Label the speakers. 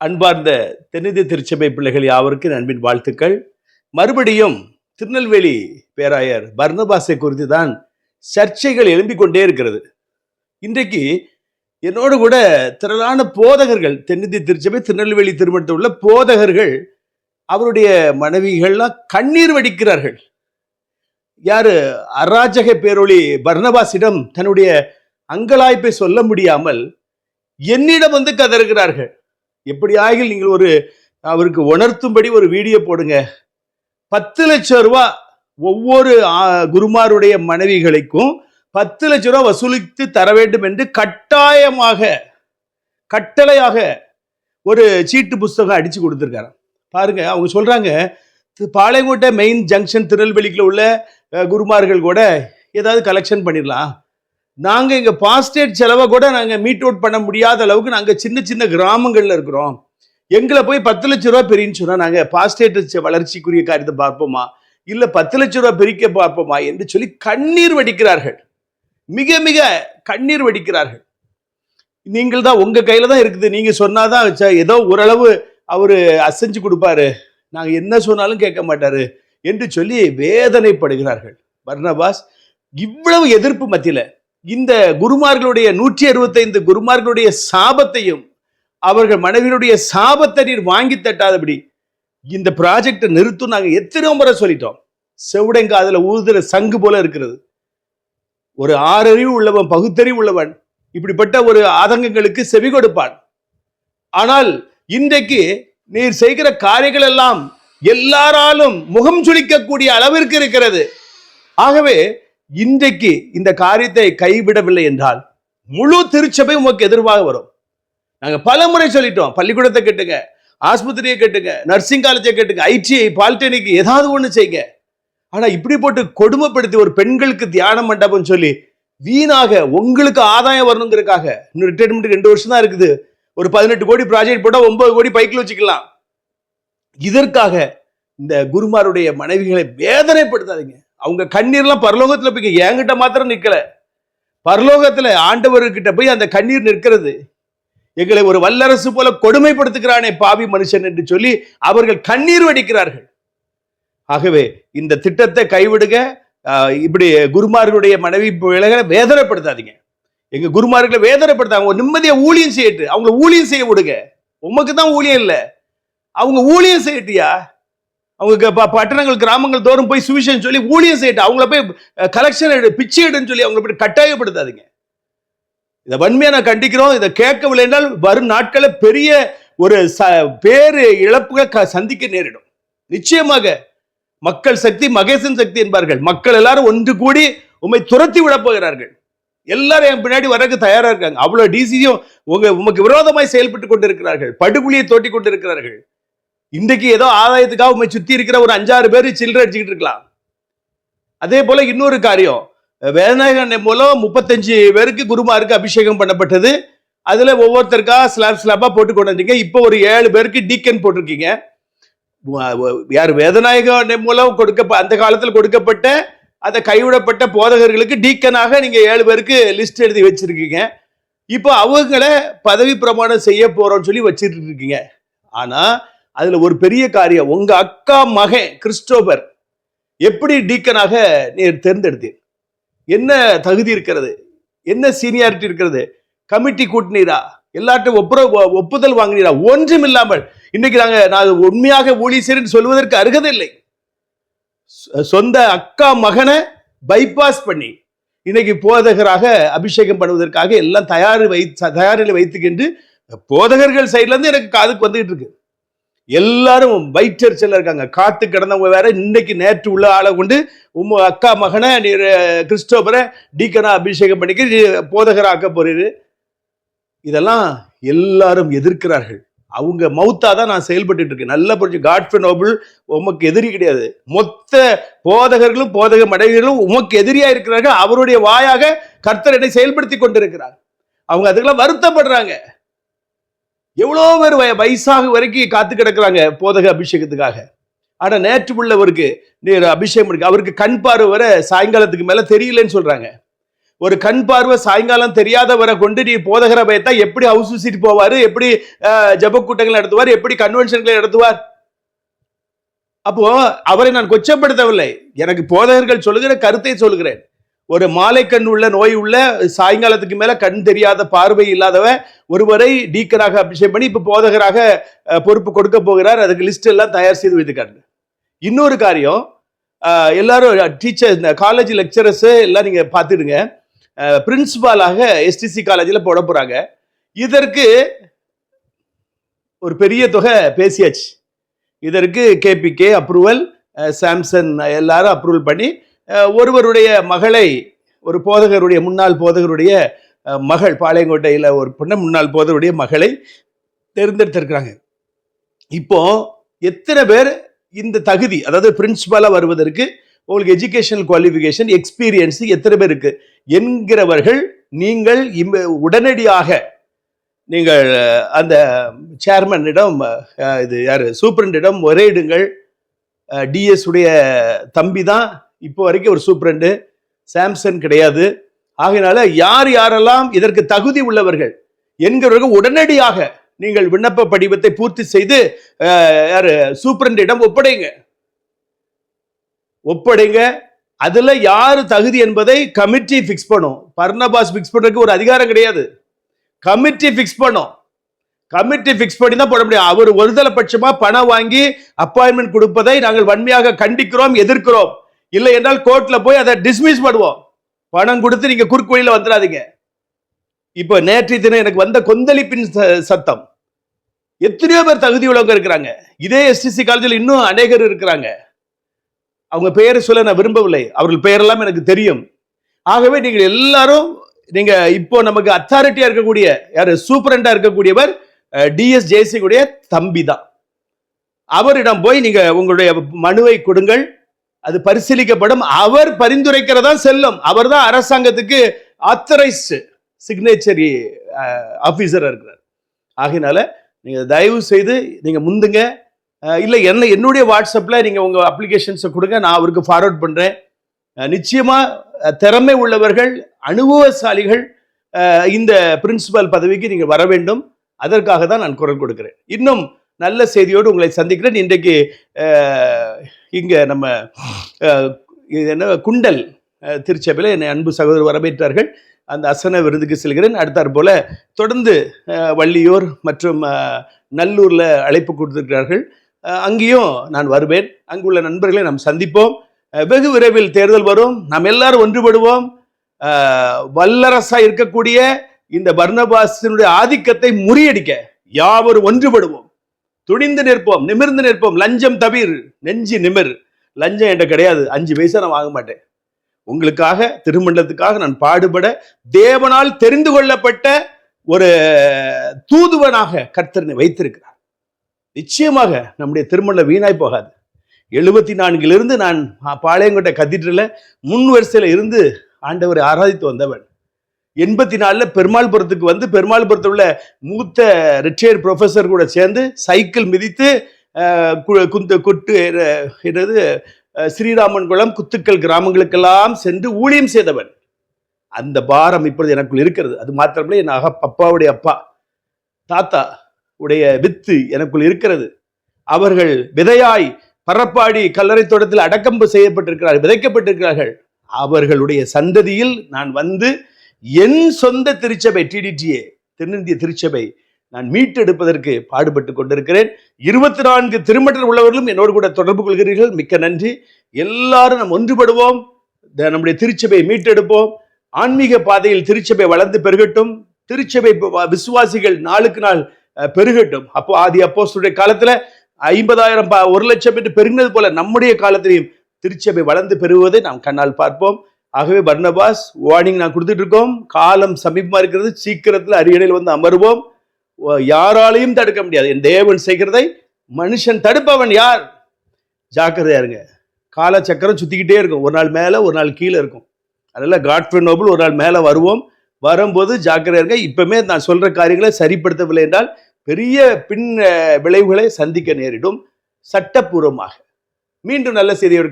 Speaker 1: அன்பார்ந்த தென்னிந்திய திருச்சபை பிள்ளைகள் யாவருக்கும் அன்பின் வாழ்த்துக்கள். மறுபடியும் திருநெல்வேலி பேராயர் பர்னபாஸை குறித்து தான் சர்ச்சைகள் எழும்பிக் கொண்டே இருக்கிறது. இன்றைக்கு என்னோடு கூட திரளான போதகர்கள் தென்னிந்திய திருச்சபை திருநெல்வேலி திருமணத்தில் உள்ள போதகர்கள் அவருடைய மனைவிகள்லாம் கண்ணீர் வடிக்கிறார்கள். யாரு? அராஜக பேரொளி பர்னபாஸிடம் தன்னுடைய அங்கலாய்ப்பை சொல்ல முடியாமல் என்னிடம் வந்து கதறுகிறார்கள். எப்படி நீங்கள் ஒரு அவருக்கு உணர்த்தும்படி ஒரு வீடியோ போடுங்க. பத்து லட்சம் ரூபாய் ஒவ்வொரு குருமாருடைய மனைவிகளுக்கும் பத்து லட்சம் ரூபா வசூலித்து தர வேண்டும் என்று கட்டாயமாக கட்டளையாக ஒரு சீட்டு புஸ்தகம் அடிச்சு கொடுத்துருக்காரு பாருங்க அவங்க சொல்றாங்க தி- பாளையங்கோட்டை மெயின் ஜங்ஷன் திருநெல்வேலிக்குள்ள உள்ள குருமார்கள் கூட ஏதாவது கலெக்ஷன் பண்ணிடலாம். நாங்கள் எங்கள் பாஸ்டேட் செலவை கூட நாங்கள் மீட் அவுட் பண்ண முடியாத அளவுக்கு நாங்கள் சின்ன சின்ன கிராமங்களில் இருக்கிறோம். எங்களை போய் பத்து லட்ச ரூபா பிரின்னு சொன்னால் நாங்கள் பாஸ்டேட் வளர்ச்சிக்குரிய காரியத்தை பார்ப்போமா? இல்லை பத்து லட்ச ரூபா பிரிக்க பார்ப்போமா என்று சொல்லி கண்ணீர் வடிக்கிறார்கள். மிக மிக கண்ணீர் வடிக்கிறார்கள். நீங்கள் தான் உங்கள் கையில் தான் இருக்குது. நீங்க சொன்னாதான் ச- ஏதோ ஓரளவு அவர் அசைஞ்சு கொடுப்பாரு. நாங்கள் என்ன சொன்னாலும் கேட்க மாட்டாரு என்று சொல்லி வேதனைப்படுகிறார்கள். வர்ணபாஸ் இவ்வளவு எதிர்ப்பு மத்தியில் இந்த குருமார்களுடைய நூற்றி அறுபத்தைந்து குருமார்களுடைய சாபத்தையும் அவர்கள் மனைவியினுடைய சாபத்தை நீர் வாங்கி தட்டாதபடி இந்த ப்ராஜெக்டை நிறுத்தும் நாங்கள் எத்தனை முறை சொல்லிட்டோம். செவுடங்காதுல ஊதுற சங்கு போல இருக்கிறது. ஒரு ஆறறிவு உள்ளவன் பகுத்தறிவு உள்ளவன் இப்படிப்பட்ட ஒரு ஆதங்கங்களுக்கு செவி கொடுப்பான். ஆனால் இன்றைக்கு நீர் செய்கிற காரியங்கள் எல்லாம் எல்லாராலும் முகம் சுளிக்கக்கூடிய அளவிற்கு இருக்கிறது. ஆகவே இன்றைக்கு இந்த காரியத்தை கைவிடவில்லை என்றால் முழு திருச்சபை உமக்கு எதிர்வாக வரும். நாங்கள் பல முறை சொல்லிட்டோம் பள்ளிக்கூடத்தை கேட்டுங்க ஆஸ்பத்திரியை கேட்டுங்க நர்சிங் காலேஜை கேட்டுங்க ஐடிஐ பாலிடெக்னிக் ஏதாவது ஒன்று செய்யுங்க ஆனால் இப்படி போட்டு கொடுமைப்படுத்தி ஒரு பெண்களுக்கு தியான மண்டபம் சொல்லி வீணாக உங்களுக்கு ஆதாயம் வரணுங்கிறக்காக இன்னும் ரிட்டைர்மெண்ட் ரெண்டு வருஷம் தான் இருக்குது. ஒரு பதினெட்டு கோடி ப்ராஜெக்ட் போட்டால் ஒன்பது கோடி பைக்கில் வச்சுக்கலாம். இதற்காக இந்த குருமாருடைய மனைவிகளை வேதனைப்படுத்தாதீங்க. அவங்க கண்ணீர்லாம் பரலோகத்துல போய் என்கிட்ட மாத்திரம் நிற்கல பரலோகத்தில் ஆண்டவர்கிட்ட போய் அந்த கண்ணீர் நிற்கிறது. எங்களை ஒரு வல்லரசு போல கொடுமைப்படுத்துகிறானே பாவி மனுஷன் என்று சொல்லி அவர்கள் கண்ணீர் வடிக்கிறார்கள். ஆகவே இந்த திட்டத்தை கைவிடுங்க. இப்படி குருமார்களுடைய மனைவி பிள்ளைகளை வேதனைப்படுத்தாதீங்க. எங்க குருமார்களை வேதனைப்படுத்தாங்க நிம்மதியை ஊழியம் செய்யட்டு அவங்கள ஊழியம் செய்ய விடுங்க. உமக்கு தான் ஊழியம் இல்லை. அவங்க ஊழியம் செய்யட்டியா? அவங்க பட்டணங்கள் கிராமங்கள் தோறும் போய் சுவிசேஷம் சொல்லி ஊழியம் செய்யட்டு அவங்கள போய் கலெக்ஷன் எடு பிச்சை எடுன்னு சொல்லி அவங்கள போய் கட்டாயப்படுத்தாதீங்க. இதை வன்மையை நான் கண்டிக்கிறோம். இதை கேட்கவில்லை என்றால் வரும் நாட்களில் பெரிய ஒரு ச பேரு இழப்புகளை க- சந்திக்க நேரிடும். நிச்சயமாக மக்கள் சக்தி மகேசன் சக்தி என்பார்கள். மக்கள் எல்லாரும் ஒன்று கூடி உம்மை துரத்தி விட போகிறார்கள். எல்லாரும் என் பின்னாடி வரக்கு தயாரா இருக்காங்க. அவ்வளவு டிசியும் உங்க உமக்கு விரோதமாய் செயல்பட்டு கொண்டிருக்கிறார்கள். படுகொலியை தோட்டி கொண்டிருக்கிறார்கள். இன்றைக்கு ஏதோ ஆதாயத்துக்காக உண்மை சுத்தி இருக்கிற ஒரு அஞ்சாறு பேர் சில்லறை அடிச்சுக்கிட்டு இருக்கலாம். அதே போல இன்னொரு காரியம். வேதநாயகன் மூலம் முப்பத்தஞ்சு பேருக்கு குருமாருக்கு அபிஷேகம் பண்ணப்பட்டது. அதுல ஒவ்வொருத்தருக்கா ஸ்லாப் ஸ்லாப்பா போட்டு கொண்டு வந்தீங்க இப்போ ஒரு ஏழு பேருக்கு டீக்கன் போட்டிருக்கீங்க. யார் வேதநாயகன் மூலம் கொடுக்க அந்த காலத்தில் கொடுக்கப்பட்ட அதை கைவிடப்பட்ட போதகர்களுக்கு டீக்கனாக நீங்க ஏழு பேருக்கு லிஸ்ட் எழுதி வச்சிருக்கீங்க. இப்போ அவங்கள பதவி பிரமாணம் செய்ய போறோம்னு சொல்லி வச்சிட்டு இருக்கீங்க. ஆனா அதுல ஒரு பெரிய காரியம் உங்க அக்கா மகன் கிறிஸ்டோபர் எப்படி டீக்கனாக நீர் தேர்ந்தெடுத்தீர்? என்ன தகுதி இருக்கிறது? என்ன சீனியாரிட்டி இருக்கிறது? கமிட்டி கூட்டினீரா? எல்லார்ட்டும் ஒப்புற ஒ- ஒப்புதல் வாங்கினீரா? ஒன்றும் இல்லாமல் இன்னைக்கு நாங்க நான் உண்மையாக ஊழியர்னு சொல்வதற்கு அருகதில்லை. சொந்த அக்கா மகனை பைபாஸ் பண்ணி இன்னைக்கு போதகராக அபிஷேகம் பண்ணுவதற்காக எல்லாம் தயார் வை தயாரில் வைத்துக்கின்று போதகர்கள் சைட்ல இருந்து எனக்கு காதுக்கு வந்துகிட்டு இருக்கு. எல்லாரும் வயிற்றறிச்சல்ல இருக்காங்க. காத்து கிடந்தவங்க வேற இன்னைக்கு நேற்று உள்ள ஆளை கொண்டு உம் அக்கா மகனை நீர் கிறிஸ்டோபரை டீக்கனா அபிஷேகம் பண்ணிக்க நீ போதகராக்க போறீரு. இதெல்லாம் எல்லாரும் எதிர்க்கிறார்கள். அவங்க மவுத்தா தான் நான் செயல்பட்டு இருக்கேன். நல்ல புரிஞ்சு காட்ஃபே நோபிள் உமக்கு எதிரி கிடையாது. மொத்த போதகர்களும் போதக மனைவிகளும் உமக்கு எதிரியா இருக்கிறார்கள். அவருடைய வாயாக கர்த்தர் என்னை செயல்படுத்தி கொண்டிருக்கிறார். அவங்க அதுக்கெல்லாம் வருத்தப்படுறாங்க. எவ்வளோ பேர் வய வயசாக வரைக்கும் காத்து கிடக்குறாங்க போதக அபிஷேகத்துக்காக. ஆனால் நேற்று உள்ளவருக்கு நீர் அபிஷேகம் இருக்கு. அவருக்கு கண் பார்வை வர சாயங்காலத்துக்கு மேலே தெரியலன்னு சொல்கிறாங்க ஒரு கண் பார்வை சாயங்காலம் தெரியாதவரை கொண்டு நீ போதகர வைத்தா எப்படி ஹவுஸ் விசிட் போவார்? எப்படி ஜப ஜெப கூட்டங்கள் நடத்துவார்? எப்படி கன்வென்ஷன்களை நடத்துவார்? அப்போ அவரை நான் கொச்சப்படுத்தவில்லை. எனக்கு போதகர்கள் சொல்லுகிற கருத்தை சொல்கிறேன் ஒரு மாலை கண் உள்ள நோய் உள்ள சாயங்காலத்துக்கு மேல கண் தெரியாத பார்வை இல்லாதவன் ஒருவரை டீக்கராக அபிஷேகம் பண்ணி இப்ப போதகராக பொறுப்பு கொடுக்க போகிறார். அதுக்கு லிஸ்ட் எல்லாம் தயார் செய்து வைத்துக்காரு இன்னொரு காரியம் எல்லாரும் டீச்சர் இந்த காலேஜ் லெக்சரர்ஸ் எல்லாம் நீங்க பார்த்துடுங்க. பிரின்சிபாலாக எஸ்டிசி காலேஜில் போட போறாங்க. இதற்கு ஒரு பெரிய தொகை பேசியாச்சு. இதற்கு கேபிகே அப்ரூவல் சாம்சங் எல்லாரும் அப்ரூவல் பண்ணி ஒருவருடைய மகளை ஒரு போதகருடைய முன்னாள் போதகருடைய மகள் பாளையங்கோட்டையில் ஒரு பொண்ணை முன்னாள் போதகருடைய மகளை தேர்ந்தெடுத்திருக்கிறாங்க. இப்போ எத்தனை பேர் இந்த தகுதி அதாவது பிரின்சிபலாக வருவதற்கு உங்களுக்கு எஜுகேஷனல் குவாலிஃபிகேஷன் எக்ஸ்பீரியன்ஸ் எத்தனை பேர் இருக்கு என்கிறவர்கள் நீங்கள் இம்ம- உடனடியாக நீங்கள் அந்த சேர்மனிடம் இது யார் சூப்பரண்டிடம் முறையிடுங்கள் டிஎஸ் உடைய தம்பி தான் இப்போ வரைக்கும் ஒரு சூப்ரண்டு சாம்சன் கிடையாது. ஆகையினால யார் யாரெல்லாம் இதற்கு தகுதி உள்ளவர்கள் என்கிறவர்கள் உடனடியாக நீங்கள் விண்ணப்ப படிவத்தை பூர்த்தி செய்து யார் சூப்பரண்டிடம் ஒப்படைங்க. ஒப்படைங்க. அதுல யாரு தகுதி என்பதை கமிட்டி ஃபிக்ஸ் பண்ணும். பர்னபாஸ் ஃபிக்ஸ் பண்றதுக்கு ஒரு அதிகாரம் கிடையாது. கமிட்டி ஃபிக்ஸ் பண்ணும். கமிட்டி ஃபிக்ஸ் பண்ணி தான் போட முடியும். அவர் ஒருதலை பட்சமா பணம் வாங்கி அப்பாயின்மெண்ட் கொடுப்பதை நாங்கள் வன்மையாக கண்டிக்கிறோம் எதிர்க்கிறோம். இல்லை என்றால் கோர்ட்ல போய் அதை டிஸ்மிஸ் பண்ணுவோம். பணம் கொடுத்து நீங்க குறுக்கு வழியில வந்துடாதீங்க. இப்போ நேற்றைய தினம் எனக்கு வந்த கொந்தளிப்பின் ச- சத்தம். எத்தனையோ பேர் தகுதி உள்ளவங்க இருக்கிறாங்க. இதே எஸ்டிசி காலேஜில் இன்னும் அநேகர் இருக்கிறாங்க. அவங்க பெயரை சொல்ல நான் விரும்பவில்லை. அவர்கள் பெயரெல்லாம் எனக்கு தெரியும். ஆகவே நீங்கள் எல்லாரும் நீங்க இப்போ நமக்கு அத்தாரிட்டியா இருக்கக்கூடிய யாரு சூப்பரண்டா இருக்கக்கூடியவர் டிஎஸ் ஜெயசிங்குடைய தம்பி தான் அவரிடம் போய் நீங்க உங்களுடைய மனுவை கொடுங்கள். அது பரிசீலிக்கப்படும். அவர் பரிந்துரைக்கிறதா செல்லும். அவர் தான் அரசாங்கத்துக்கு ஆத்தரைஸ்டு சிக்னேச்சரி ஆஃபீஸராக இருக்கிறார். ஆகினால நீங்கள் தயவு செய்து நீங்கள் முந்துங்க. இல்லை என்ன என்னுடைய வாட்ஸ்அப்பில் நீங்கள் உங்கள் அப்ளிகேஷன்ஸை கொடுங்க. நான் அவருக்கு ஃபார்வர்ட் பண்ணுறேன் நிச்சயமாக திறமை உள்ளவர்கள் அனுபவசாலிகள் இந்த பிரின்சிபல் பதவிக்கு நீங்கள் வர வேண்டும். அதற்காக தான் நான் குரல் கொடுக்கிறேன். இன்னும் நல்ல செய்தியோடு உங்களை சந்திக்கிறேன். இன்றைக்கு இங்கே நம்ம இது என்ன குண்டல் திருச்சபையில் என்னை அன்பு சகோதரர் வரவேற்றார்கள். அந்த அசன விருதுக்கு செல்கிறேன். அடுத்தாற் போல தொடர்ந்து வள்ளியூர் மற்றும் நல்லூரில் அழைப்பு கொடுத்திருக்கிறார்கள். அங்கேயும் நான் வருவேன். அங்குள்ள நண்பர்களை நாம் சந்திப்போம். வெகு விரைவில் தேர்தல் வரும். நாம் எல்லாரும் ஒன்றுபடுவோம். வல்லரசாக இருக்கக்கூடிய இந்த பர்ணபாசினுடைய ஆதிக்கத்தை முறியடிக்க யாவரும் ஒன்றுபடுவோம். துணிந்து நிற்போம் நிமிர்ந்து நிற்போம். லஞ்சம் தவிர் நெஞ்சு நிமிர். லஞ்சம் என்கிட்ட கிடையாது. அஞ்சு பைசா நான் வாங்க மாட்டேன். உங்களுக்காக திருமண்டலத்துக்காக நான் பாடுபட தேவனால் தெரிந்து கொள்ளப்பட்ட ஒரு தூதுவனாக கர்த்தரனை வைத்திருக்கிறார். நிச்சயமாக நம்முடைய திருமணம் வீணாய் போகாது. எழுபத்தி நான்கிலிருந்து நான் பாளையங்கோட்டை கத்தீட்ரல முன் வரிசையில இருந்து ஆண்டவரை ஆராதித்து வந்தவன். எண்பத்தி நாலில் பெருமாள்புரத்துக்கு வந்து பெருமாள்புரத்தில் உள்ள மூத்த ரிட்டையர்ட் ப்ரொஃபஸர் கூட சேர்ந்து சைக்கிள் மிதித்து கு- குந்து குட்டு என்னது ஸ்ரீராமன் குளம் குத்துக்கள் கிராமங்களுக்கெல்லாம் சென்று ஊழியம் செய்தவன். அந்த பாரம் இப்பொழுது எனக்குள் இருக்கிறது. அது மாத்திரமில்லை என் அக அப்பாவுடைய அப்பா தாத்தா உடைய வித்து எனக்குள் இருக்கிறது. அவர்கள் விதையாய் பரப்பாடி கல்லறை தோட்டத்தில் அடக்கம் செய்யப்பட்டிருக்கிறார்கள் விதைக்கப்பட்டிருக்கிறார்கள். அவர்களுடைய சந்ததியில் நான் வந்து என் சொந்த திருச்சபை டிடிடிஏ தென்னிந்திய திருச்சபை நான் மீட்டெடுப்பதற்கு பாடுபட்டு கொண்டிருக்கிறேன். இருபத்தி நான்கு திருமணத்தில் உள்ளவர்களும் என்னோடு கூட தொடர்பு கொள்கிறீர்கள். மிக்க நன்றி. எல்லாரும் நாம் ஒன்றுபடுவோம். த- நம்முடைய திருச்சபையை மீட்டெடுப்போம். ஆன்மீக பாதையில் திருச்சபை வளர்ந்து பெருகட்டும். திருச்சபை விசுவாசிகள் நாளுக்கு நாள் பெருகட்டும். அப்போ ஆதி அப்போஸ்தலருடைய காலத்துல ஐம்பதாயிரம் பா- ஒரு லட்சம் என்று பெருகினது போல நம்முடைய காலத்திலையும் திருச்சபை வளர்ந்து பெறுவதை நாம் கண்ணால் பார்ப்போம். ஆகவே பர்ணபாஸ் வார்னிங் நான் கொடுத்துட்டு இருக்கோம் காலம் சமீபமா இருக்கிறது. சீக்கிரத்தில் அரியணையில் வந்து அமருவோம். யாராலையும் தடுக்க முடியாது. என் தேவன் செய்கிறதை மனுஷன் தடுப்பவன் யார்? ஜாக்கிரதையா இருங்க. காலச்சக்கரம் சுத்திக்கிட்டே இருக்கும். ஒரு நாள் மேல ஒரு நாள் கீழே இருக்கும். அதனால காட்ஃபே நோபல் ஒரு நாள் மேல வருவோம். வரும்போது ஜாக்கிரதையா இருங்க. இப்பவுமே நான் சொல்ற காரியங்களை சரிப்படுத்தவில்லை என்றால் பெரிய பின் விளைவுகளை சந்திக்க நேரிடும். சட்டப்பூர்வமாக. மீண்டும் நல்ல செய்தியோட